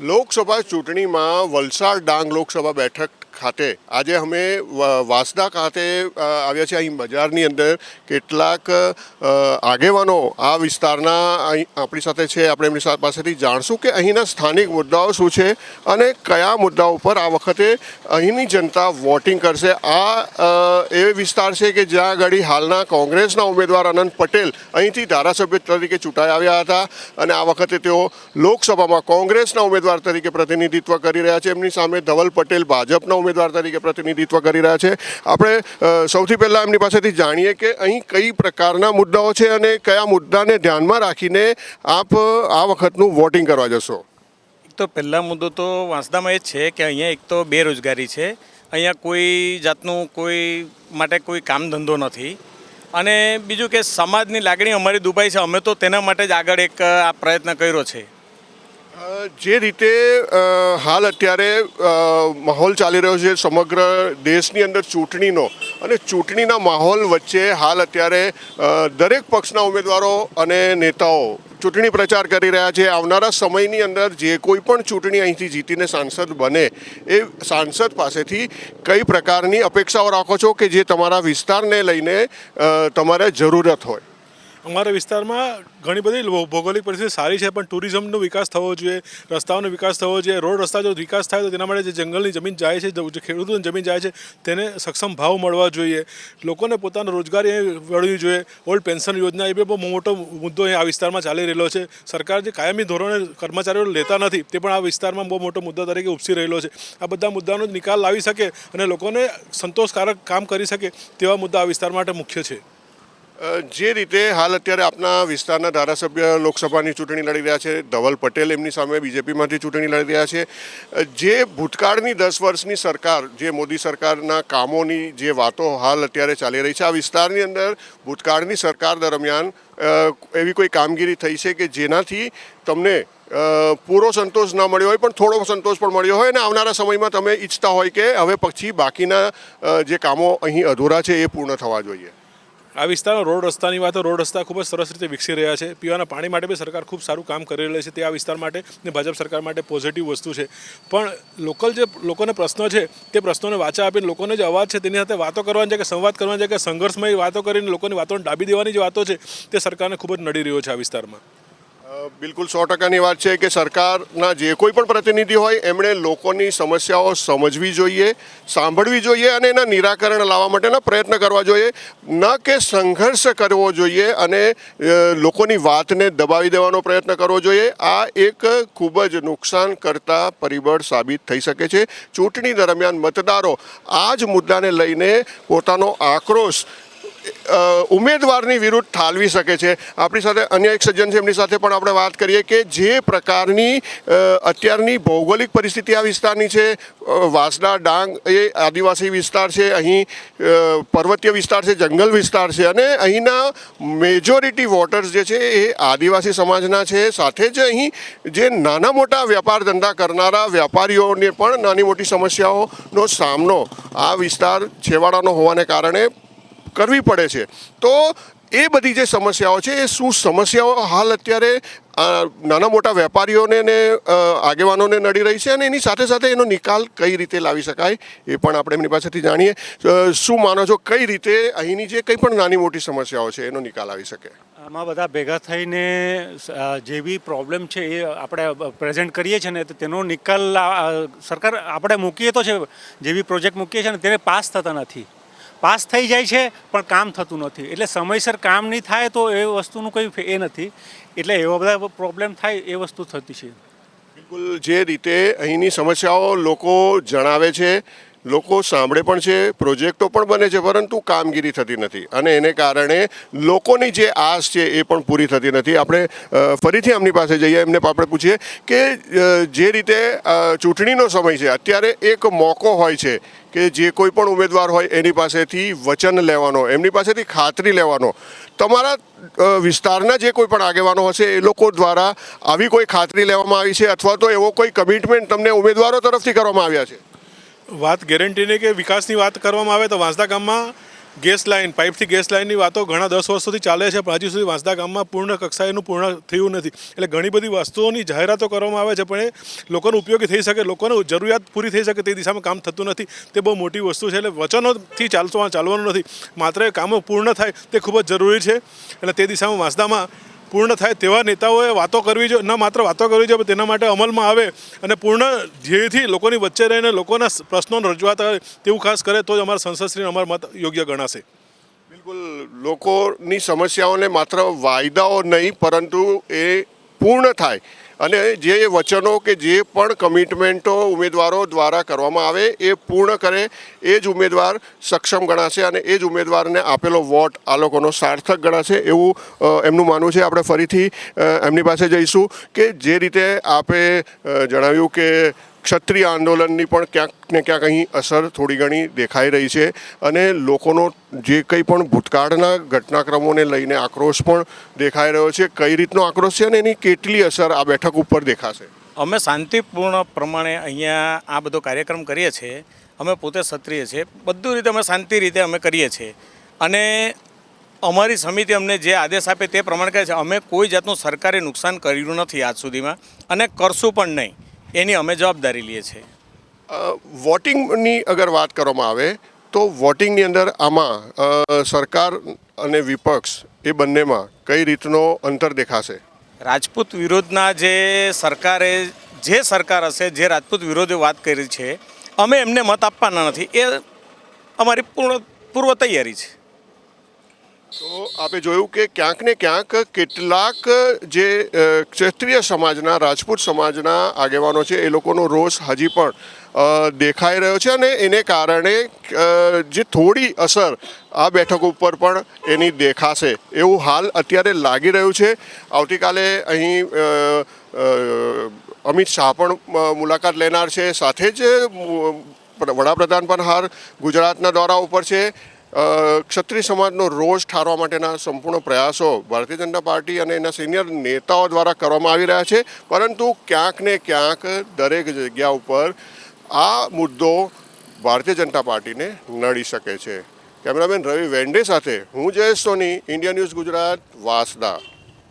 લોકસભા ચૂંટણીમાં વલસાડ ડાંગ લોકસભા બેઠક ખાતે. આજે અમે વાસદા ખાતે આવ્યા છીએ. અહીં બજારની અંદર કેટલાક આગેવાનો આ વિસ્તારના અહીં આપણી સાથે છે. આપણે એમની પાસેથી જાણશું કે અહીંના સ્થાનિક મુદ્દાઓ શું છે અને કયા મુદ્દાઓ ઉપર આ વખતે અહીંની જનતા વોટિંગ કરશે. આ એ વિસ્તાર છે કે જ્યાં આગળ હાલના કોંગ્રેસના ઉમેદવાર અનંત પટેલ અહીંથી ધારાસભ્ય તરીકે ચૂંટાઈ આવ્યા હતા અને આ વખતે તેઓ લોકસભામાં કોંગ્રેસના ઉમેદવાર તરીકે પ્રતિનિધિત્વ કરી રહ્યા છે. એમની સામે ધવલ પટેલ ભાજપના ઉમેદવાર તરીકે પ્રતિનિધિત્વ કરી રહ્યા છે. આપણે સૌથી પહેલાં એમની પાસેથી જાણીએ કે અહીં કઈ પ્રકારના મુદ્દાઓ છે અને કયા મુદ્દાને ધ્યાનમાં રાખીને આપ આ વખતનું વોટિંગ કરવા જશો? એક તો પહેલા મુદ્દો તો વાંસદામાં એ છે કે અહીંયા એક તો બેરોજગારી છે. અહીંયા કોઈ જાતનું કોઈ માટે કોઈ કામ ધંધો નથી. અને બીજું કે સમાજની લાગણી અમારી દુભાઈ છે. અમે તો તેના માટે જ આગળ એક આ પ્રયત્ન કર્યો છે. જે રીતે હાલ અત્યારે માહોલ ચાલી રહ્યો છે સમગ્ર દેશની અંદર ચૂંટણીનો અને ચૂંટણીના માહોલ વચ્ચે હાલ અત્યારે દરેક પક્ષના ઉમેદવારો અને નેતાઓ ચૂંટણી પ્રચાર કરી રહ્યા છે. આવનારા સમયની અંદર જે કોઈ પણ ચૂંટણી અહીંથી જીતીને સાંસદ બને એ સાંસદ પાસેથી કઈ પ્રકારની અપેક્ષાઓ રાખો છો કે જે તમારા વિસ્તારને લઈને તમારે જરૂરત હોય? અમારા વિસ્તારમાં ઘણી બધી ભૌગોલિક પરિસ્થિતિ સારી છે, પણ ટુરિઝમનો વિકાસ થવો જોઈએ, રસ્તાઓનો વિકાસ થવો જોઈએ, રોડ રસ્તા જો વિકાસ થાય તો તેના માટે જે જંગલની જમીન જાય છે, જે ખેડૂતોની જમીન જાય છે, તેને સક્ષમ ભાવ મળવા જોઈએ. લોકોને પોતાનો રોજગારી મળવી જોઈએ. ઓલ્ડ પેન્શન યોજના એ બી બહુ મોટો મુદ્દો આ વિસ્તારમાં ચાલી રહેલો છે. સરકાર જે કાયમી ધોરણે કર્મચારીઓ લેતા નથી, તે પણ આ વિસ્તારમાં બહુ મોટો મુદ્દા તરીકે ઉપસી રહેલો છે. આ બધા મુદ્દાનો નિકાલ લાવી શકે અને લોકોને સંતોષકારક કામ કરી શકે તેવા મુદ્દા આ વિસ્તાર માટે મુખ્ય છે. જે રીતે હાલ અત્યારે આપના વિસ્તારના ધારાસભ્ય લોકસભાની ચૂંટણી લડી રહ્યા છે, ધવલ પટેલ એમની સામે બીજેપીમાંથી ચૂંટણી લડી રહ્યા છે જે ભૂતકાળની દસ વર્ષની સરકાર, જે મોદી સરકારના કામોની જે વાતો હાલ અત્યારે ચાલી રહી છે, આ વિસ્તારની અંદર ભૂતકાળની સરકાર દરમિયાન એવી કોઈ કામગીરી થઈ છે કે જેનાથી તમને પૂરો સંતોષ ન મળ્યો હોય, પણ થોડો સંતોષ પણ મળ્યો હોય અને આવનારા સમયમાં તમે ઈચ્છતા હોય કે હવે પછી બાકીના જે કામો અહીં અધૂરા છે એ પૂર્ણ થવા જોઈએ? આ વિસ્તારમાં રોડ રસ્તાની વાત, રોડ રસ્તા ખૂબ જ સરસ રીતે વિકસી રહ્યા છે. પીવાના પાણી માટે બી સરકાર ખૂબ સારું કામ કરી રહી છે તે આ વિસ્તાર માટે ને ભાજપ સરકાર માટે પોઝિટિવ વસ્તુ છે. પણ લોકલ જે લોકોને પ્રશ્નો છે, તે પ્રશ્નોને વાચા આપીને લોકોને જે અવાજ છે, તેની સાથે વાતો કરવાની છે કે સંવાદ કરવાની છે કે સંઘર્ષમય વાતો કરીને લોકોની વાતોને ડાબી દેવાની જે વાતો છે, તે સરકારને ખૂબ જ નડી રહ્યો છે આ વિસ્તારમાં. બિલકુલ સો ટકાની વાત છે કે સરકારના જે કોઈ પણ પ્રતિનિધિ હોય, એમણે લોકોની સમસ્યાઓ સમજવી જોઈએ, સાંભળવી જોઈએ અને એના નિરાકરણ લાવવા માટેના પ્રયત્ન કરવા જોઈએ. ન કે સંઘર્ષ કરવો જોઈએ અને લોકોની વાતને દબાવી દેવાનો પ્રયત્ન કરવો જોઈએ. આ એક ખૂબ જ નુકસાન કરતા પરિબળ સાબિત થઈ શકે છે. ચૂંટણી દરમિયાન મતદારો આ જ મુદ્દાને લઈને પોતાનો આક્રોશ ઉમેદવારની વિરુદ્ધ ઠાલવી શકે છે. આપણી સાથે અન્ય એક સજ્જન છે, એમની સાથે પણ આપણે વાત કરીએ કે જે પ્રકારની અત્યારની ભૌગોલિક પરિસ્થિતિ આ વિસ્તારની છે વાસડા ડાંગ એ આદિવાસી વિસ્તાર છે, અહીં પર્વતીય વિસ્તાર છે, જંગલ વિસ્તાર છે અને અહીંના મેજોરિટી વોટર્સ જે છે એ આદિવાસી સમાજના છે. સાથે જ અહીં જે નાના મોટા વેપાર ધંધા કરનારા વેપારીઓને પણ નાની મોટી સમસ્યાઓનો સામનો આ વિસ્તાર છેવાડાનો હોવાને કારણે કરવી પડે છે. તો એ બધી જે સમસ્યાઓ છે, એ શું સમસ્યાઓ હાલ અત્યારે નાના મોટા વેપારીઓને ને આગેવાનોને નડી રહી છે અને એની સાથે સાથે એનો નિકાલ કઈ રીતે લાવી શકાય એ પણ આપણે એમની પાસેથી જાણીએ. શું માનો છો કઈ રીતે અહીંની જે કંઈ પણ નાની મોટી સમસ્યાઓ છે એનો નિકાલ આવી શકે? આમાં બધા ભેગા થઈને જે બી પ્રોબ્લેમ છે એ આપણે પ્રેઝન્ટ કરીએ છીએ ને, તો તેનો નિકાલ સરકાર આપણે મૂકીએ તો છે જે બી પ્રોજેક્ટ મૂકીએ છીએ ને, તેને પાસ થતા નથી. પાસ થઈ જાય છે, પણ કામ થતું નથી. એટલે સમયસર કામ નહીં થાય તો એ વસ્તુનું કંઈ એ નથી. એટલે એવા બધા પ્રોબ્લેમ થાય એ વસ્તુ થતી છે. બિલકુલ, જે રીતે અહીંની સમસ્યાઓ લોકો જણાવે છે લોકો સાંભળે પણ છે, પ્રોજેક્ટો પણ બને છે, પરંતુ કામગીરી થતી નથી. અને એને કારણે લોકોની જે આશ છે એ પણ પૂરી થતી નથી. આપણે ફરીથી એમની પાસે જઈએ, એમને આપણે પૂછીએ કે જે રીતે ચૂંટણીનો સમય છે, અત્યારે એક મોકો હોય છે કે જે કોઈ પણ ઉમેદવાર હોય એની પાસેથી વચન લેવાનો, એમની પાસેથી ખાતરી લેવાનો. તમારા વિસ્તારના જે કોઈ પણ આગેવાનો હશે, એ લોકો દ્વારા આવી કોઈ ખાતરી લેવામાં આવી છે, અથવા તો એવો કોઈ કમિટમેન્ટ તમને ઉમેદવારો તરફથી કરવામાં આવ્યા છે? વાત ગેરંટીની કે વિકાસની વાત કરવામાં આવે તો વાંસદા ગામમાં ગેસ લાઇન, પાઇપથી ગેસ લાઇનની વાતો ઘણા દસ વર્ષોથી ચાલે છે, પણ હજી સુધી વાંસદા ગામમાં પૂર્ણ કક્ષાએનું પૂર્ણ થયું નથી. એટલે ઘણી બધી વસ્તુઓની જાહેરાતો કરવામાં આવે છે, પણ એ લોકોને ઉપયોગી થઈ શકે, લોકોને જરૂરિયાત પૂરી થઈ શકે તે દિશામાં કામ થતું નથી. તે બહુ મોટી વસ્તુ છે, એટલે વચનોથી ચાલતો, ચાલવાનું નથી. માત્ર કામો પૂર્ણ થાય તે ખૂબ જ જરૂરી છે. એટલે તે દિશામાં વાંસદામાં પૂર્ણ થાય તેવા નેતાઓએ વાતો કરવી જોઈએ ન માત્ર વાતો કરવી જોઈએ તેના માટે અમલમાં આવે અને પૂર્ણ ધ્યેયથી લોકોની વચ્ચે રહીને લોકોના પ્રશ્નોનો રજૂઆત તેવું ખાસ કરે, તો જ અમારા સંસદશ્રીને અમારા મત યોગ્ય ગણાશે. બિલકુલ, લોકોની સમસ્યાઓને માત્ર વાયદાઓ નહીં, પરંતુ એ પૂર્ણ થાય. અને જે વચનો કે જે પણ કમિટમેન્ટો ઉમેદવારો દ્વારા કરવામાં આવે એ પૂર્ણ કરે, એ જ ઉમેદવાર સક્ષમ ગણાશે અને એ જ ઉમેદવારને આપેલો વોટ આ લોકોનો સાર્થક ગણાશે એવું એમનું માનવું છે. આપણે ફરીથી એમની પાસે જઈશું કે જે રીતે આપે જણાવ્યું કે ક્ષત્રિય આંદોલનની પણ ક્યાંક ને ક્યાંક અહીં અસર થોડી ઘણી દેખાઈ રહી છે અને લોકોનો જે કંઈ પણ ભૂતકાળના ઘટનાક્રમોને લઈને આક્રોશ પણ દેખાઈ રહ્યો છે. કઈ રીતનો આક્રોશ છે અને એની કેટલી અસર આ બેઠક ઉપર દેખાશે? અમે શાંતિપૂર્ણ પ્રમાણે અહીંયા આ બધો કાર્યક્રમ કરીએ છીએ. અમે પોતે ક્ષત્રિય છીએ. બધું રીતે અમે શાંતિ રીતે અમે કરીએ છીએ. અને અમારી સમિતિ અમને જે આદેશ આપે તે પ્રમાણે કહે છે, અમે કોઈ જાતનું સરકારે નુકસાન કર્યું નથી આજ સુધીમાં અને કરશું પણ નહીં. એની અમે જવાબદારી લઈએ છીએ. વોટિંગની અગર વાત કરવામાં આવે તો વોટિંગની અંદર આમાં સરકાર અને વિપક્ષ એ બંનેમાં કઈ રીતનો અંતર દેખાશે? રાજપૂત વિરોધના જે સરકારે જે સરકાર હશે જે રાજપૂત વિરોધે વાત કરી છે અમે એમને મત આપવાના નથી. એ અમારી પૂર્ણ પૂર્વ તૈયારી છે. તો આપે જોયું કે ક્યાંક ને ક્યાંક કેટલાક જે ક્ષેત્રીય સમાજના, રાજપૂત સમાજના આગેવાનો છે, એ લોકોનો રોષ હજી પણ દેખાઈ રહ્યો છે અને એને કારણે જે થોડી અસર આ બેઠક ઉપર પણ એની દેખાશે એવું હાલ અત્યારે લાગી રહ્યું છે. આવતીકાલે અહીં અમિત શાહ પણ મુલાકાત લેનાર છે. સાથે જ વડાપ્રધાન પણ હાલ ગુજરાતના દોરા ઉપર છે. ક્ષત્રિય સમાજનો રોષ ઠારવા માટેના સંપૂર્ણ પ્રયાસો ભારતીય જનતા પાર્ટી અને એના સિનિયર નેતાઓ દ્વારા કરવામાં આવી રહ્યા છે. પરંતુ ક્યાંક ને ક્યાંક દરેક જગ્યા ઉપર આ મુદ્દો ભારતીય જનતા પાર્ટીને નડી શકે છે. કેમેરામેન રવિ વેન્ડે સાથે હું જયેશ સોની, ઇન્ડિયા ન્યૂઝ ગુજરાત, વાસદા.